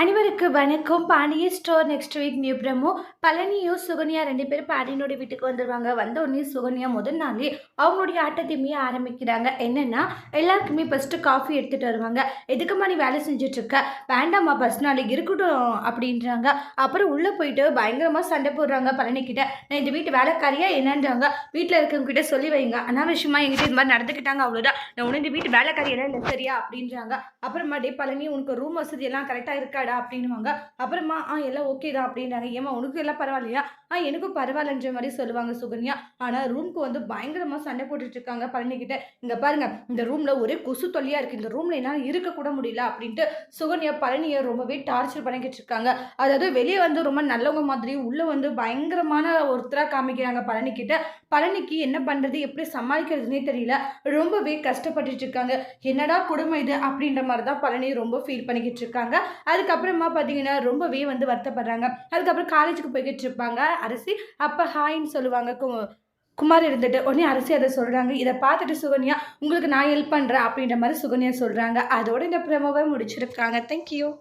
அனைவருக்கு வணக்கம். Pandiya store next week new promo. பழனியும் Sukanya ரெண்டு பேரும் பாண்டியனோட வீட்டுக்கு வந்துடுவாங்க வந்த உடனே சுகன்யா முதல் நாளே அவங்களுடைய ஆட்டத்தையுமே ஆரம்பிக்கிறாங்க. என்னென்னா எல்லாருக்குமே ஃபஸ்ட்டு காஃபி எடுத்துகிட்டு வருவாங்க. எதுக்குமா நீ வேலை செஞ்சிட்ருக்க? வேண்டாமா வேண்டாம்மா ஃபஸ்ட் நாளைக்கு இருக்கட்டும் அப்படின்றாங்க. அப்புறம் உள்ளே போயிட்டு பயங்கரமாக சண்டை போடுறாங்க பழனிக்கிட்ட நான் இந்த வீட்டு வேலைக்காரியா? என்னன்றாங்க. வீட்டில் இருக்கவங்ககிட்ட சொல்லி வைங்க. அனாவசியமாக எங்கிட்ட இது மாதிரி நடந்துக்கிட்டாங்க அவ்வளோதான் நான் உடனே இந்த வீட்டு வேலைக்காரியெல்லாம் இல்லை சரியா அப்படின்றாங்க. அப்புறமா டே பழனி உனக்கு ரூம் வசதி எல்லாம் கரெக்டாக இருக்காடா அப்படின்னுவாங்க. அப்புறமா ஆ எல்லாம் ஓகே தான் அப்படின்றாங்க ஏமா உனக்கு எல்லாம் பரவாயில்லையா? ஆ எனக்கும் பரவாயில்லன்ற மாதிரி சொல்லுவாங்க சுகன்யா. ஆனால் ரூம்க்கு வந்து பயங்கரமாக சண்டை போட்டுட்டு இருக்காங்க பழனிக்கிட்ட இங்கே பாருங்க இந்த ரூமில் ஒரே கொசு தொல்லியாக இருக்குது இந்த ரூமில் என்னால் இருக்கக்கூட முடியல அப்படின்ட்டு சுகன்யா பழனியை ரொம்பவே டார்ச்சர் பண்ணிக்கிட்டு இருக்காங்க. அதாவது வெளியே வந்து ரொம்ப நல்லவங்க மாதிரி உள்ளே வந்து பயங்கரமான ஒருத்தராக காமிக்கிறாங்க பழனிக்கிட்ட பழனிக்கு என்ன பண்ணுறது எப்படி சமாளிக்கிறதுனே தெரியல. ரொம்பவே கஷ்டப்பட்டுட்டு இருக்காங்க. என்னடா கொடுமை இது? அப்படின்ற மாதிரி தான் பழனி ரொம்ப ஃபீல் பண்ணிக்கிட்டு இருக்காங்க. அதுக்கப்புறம் பார்த்தீங்கன்னா ரொம்பவே வந்து வருத்தப்படுறாங்க. அதுக்கப்புறம் காலேஜுக்கு போய்கிட்டு இருப்பாங்க. அரசி அப்போ ஹாய்ன்னு சொல்லுவாங்க. கு- குமார் இருந்துட்டு உடனே அரசி அதை சொல்கிறாங்க இதை பார்த்துட்டு சுகன்யா உங்களுக்கு நான் ஹெல்ப் பண்ணுறேன் அப்படின்ற மாதிரி சுகன்யா சொல்கிறாங்க அதோட இந்த ப்ரமோவை முடிச்சிருக்காங்க. தேங்க்யூ